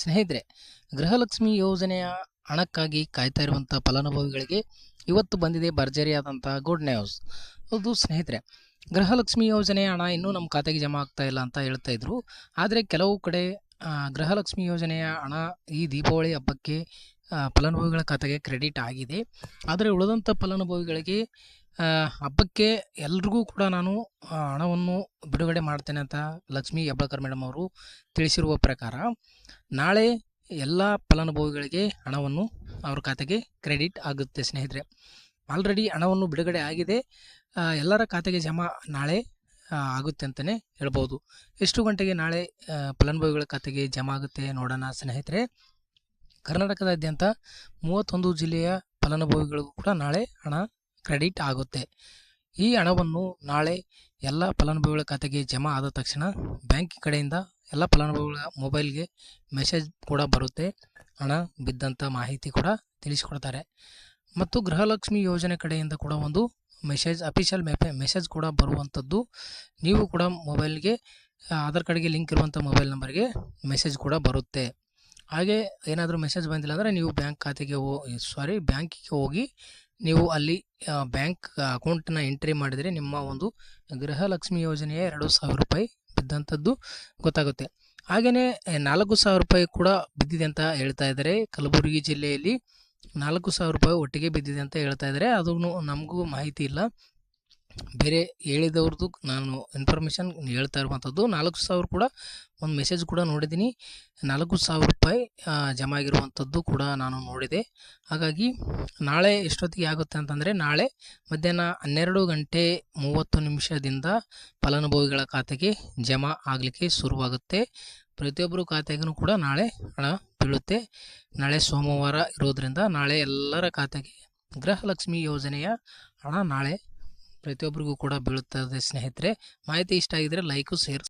ಸ್ನೇಹಿತರೆ, ಗೃಹಲಕ್ಷ್ಮಿ ಯೋಜನೆಯ ಹಣಕ್ಕಾಗಿ ಕಾಯ್ತಾ ಇರುವಂಥ ಫಲಾನುಭವಿಗಳಿಗೆ ಇವತ್ತು ಬಂದಿದೆ ಭರ್ಜರಿಯಾದಂಥ ಗುಡ್ ನ್ಯೂಸ್ ಅದು ಸ್ನೇಹಿತರೆ, ಗೃಹಲಕ್ಷ್ಮಿ ಯೋಜನೆಯ ಹಣ ಇನ್ನೂ ನಮ್ಮ ಖಾತೆಗೆ ಜಮಾ ಆಗ್ತಾ ಇಲ್ಲ ಅಂತ ಹೇಳ್ತಾ ಇದ್ರು. ಆದರೆ ಕೆಲವು ಕಡೆ ಗೃಹಲಕ್ಷ್ಮಿ ಯೋಜನೆಯ ಹಣ ಈ ದೀಪಾವಳಿ ಹಬ್ಬಕ್ಕೆ ಫಲಾನುಭವಿಗಳ ಖಾತೆಗೆ ಕ್ರೆಡಿಟ್ ಆಗಿದೆ. ಆದರೆ ಉಳಿದಂಥ ಫಲಾನುಭವಿಗಳಿಗೆ ಹಬ್ಬಕ್ಕೆ ಎಲ್ರಿಗೂ ಕೂಡ ನಾನು ಹಣವನ್ನು ಬಿಡುಗಡೆ ಮಾಡ್ತೇನೆ ಅಂತ ಲಕ್ಷ್ಮೀ ಹೆಬ್ಬಾಳ್ಕರ್ ಮೇಡಮ್ ಅವರು ತಿಳಿಸಿರುವ ಪ್ರಕಾರ, ನಾಳೆ ಎಲ್ಲ ಫಲಾನುಭವಿಗಳಿಗೆ ಹಣವನ್ನು ಅವ್ರ ಖಾತೆಗೆ ಕ್ರೆಡಿಟ್ ಆಗುತ್ತೆ ಸ್ನೇಹಿತರೆ. ಆಲ್ರೆಡಿ ಹಣವನ್ನು ಬಿಡುಗಡೆ ಆಗಿದೆ. ಎಲ್ಲರ ಖಾತೆಗೆ ಜಮಾ ನಾಳೆ ಆಗುತ್ತೆ ಅಂತಲೇ ಹೇಳ್ಬೋದು. ಎಷ್ಟು ಗಂಟೆಗೆ ನಾಳೆ ಫಲಾನುಭವಿಗಳ ಖಾತೆಗೆ ಜಮಾ ಆಗುತ್ತೆ ನೋಡೋಣ ಸ್ನೇಹಿತರೆ. ಕರ್ನಾಟಕದಾದ್ಯಂತ ಮೂವತ್ತೊಂದು ಜಿಲ್ಲೆಯ ಫಲಾನುಭವಿಗಳಿಗೂ ಕೂಡ ನಾಳೆ ಹಣ ಕ್ರೆಡಿಟ್ ಆಗುತ್ತೆ. ಈ ಹಣವನ್ನು ನಾಳೆ ಎಲ್ಲ ಫಲಾನುಭವಿಗಳ ಖಾತೆಗೆ ಜಮಾ ಆದ ತಕ್ಷಣ ಬ್ಯಾಂಕ್ ಕಡೆಯಿಂದ ಎಲ್ಲ ಫಲಾನುಭವಿಗಳ ಮೊಬೈಲ್ಗೆ ಮೆಸೇಜ್ ಕೂಡ ಬರುತ್ತೆ. ಹಣ ಬಿದ್ದಂಥ ಮಾಹಿತಿ ಕೂಡ ತಿಳಿಸಿಕೊಡ್ತಾರೆ. ಮತ್ತು ಗೃಹಲಕ್ಷ್ಮಿ ಯೋಜನೆ ಕಡೆಯಿಂದ ಕೂಡ ಒಂದು ಮೆಸೇಜ್, ಅಫಿಷಿಯಲ್ ಮೆಪೆ, ಮೆಸೇಜ್ ಕೂಡ ಬರುವಂಥದ್ದು ನೀವು ಕೂಡ ಮೊಬೈಲ್ಗೆ, ಆಧಾರ್ ಕಾರ್ಡ್ಗೆ ಲಿಂಕ್ ಇರುವಂಥ ಮೊಬೈಲ್ ನಂಬರ್ಗೆ ಮೆಸೇಜ್ ಕೂಡ ಬರುತ್ತೆ. ಹಾಗೆ ಏನಾದರೂ ಮೆಸೇಜ್ ಬಂದಿಲ್ಲ ಅಂದರೆ ನೀವು ಬ್ಯಾಂಕ್ ಖಾತೆಗೆ ಹೋ, ಸಾರಿ, ಬ್ಯಾಂಕಿಗೆ ಹೋಗಿ ನೀವು ಅಲ್ಲಿ ಬ್ಯಾಂಕ್ ಅಕೌಂಟನ್ನ ಎಂಟ್ರಿ ಮಾಡಿದರೆ ನಿಮ್ಮ ಒಂದು ಗೃಹಲಕ್ಷ್ಮಿ ಯೋಜನೆಯ ಎರಡು ಸಾವಿರ ರೂಪಾಯಿ ಬಿದ್ದಂಥದ್ದು ಗೊತ್ತಾಗುತ್ತೆ. ಹಾಗೆಯೇ ನಾಲ್ಕು ಸಾವಿರ ರೂಪಾಯಿ ಕೂಡ ಬಿದ್ದಿದೆ ಅಂತ ಹೇಳ್ತಾ ಇದ್ದಾರೆ. ಕಲಬುರಗಿ ಜಿಲ್ಲೆಯಲ್ಲಿ ನಾಲ್ಕು ಸಾವಿರ ರೂಪಾಯಿ ಒಟ್ಟಿಗೆ ಬಿದ್ದಿದೆ ಅಂತ ಹೇಳ್ತಾ ಇದ್ದಾರೆ. ಅದು ನಮಗೂ ಮಾಹಿತಿ ಇಲ್ಲ. ಬೇರೆ ಹೇಳಿದವ್ರದ್ದು ನಾನು ಇನ್ಫಾರ್ಮೇಷನ್ ಹೇಳ್ತಾ ಇರುವಂಥದ್ದು, ನಾಲ್ಕು ಸಾವಿರ ಕೂಡ ಒಂದು ಮೆಸೇಜ್ ಕೂಡ ನೋಡಿದ್ದೀನಿ. ನಾಲ್ಕು ಸಾವಿರ ರೂಪಾಯಿ ಜಮಾ ಆಗಿರುವಂಥದ್ದು ಕೂಡ ನಾನು ನೋಡಿದೆ. ಹಾಗಾಗಿ ನಾಳೆ ಎಷ್ಟೊತ್ತಿಗೆ ಆಗುತ್ತೆ ಅಂತಂದರೆ ನಾಳೆ ಮಧ್ಯಾಹ್ನ ಹನ್ನೆರಡು ಗಂಟೆ ಮೂವತ್ತು ನಿಮಿಷದಿಂದ ಫಲಾನುಭವಿಗಳ ಖಾತೆಗೆ ಜಮಾ ಆಗಲಿಕ್ಕೆ ಶುರುವಾಗುತ್ತೆ. ಪ್ರತಿಯೊಬ್ಬರು ಖಾತೆಗೂ ಕೂಡ ನಾಳೆ ಹಣ ಬೀಳುತ್ತೆ. ನಾಳೆ ಸೋಮವಾರ ಇರೋದರಿಂದ ನಾಳೆ ಎಲ್ಲರ ಖಾತೆಗೆ ಗೃಹಲಕ್ಷ್ಮಿ ಯೋಜನೆಯ ಹಣ ನಾಳೆ ಪ್ರತಿಯೊಬ್ಬರಿಗೂ ಕೂಡ ಬೀಳುತ್ತದೆ ಸ್ನೇಹಿತರೆ. ಮಾಹಿತಿ ಇಷ್ಟ ಆಗಿದ್ರೆ ಲೈಕು ಶೇರ್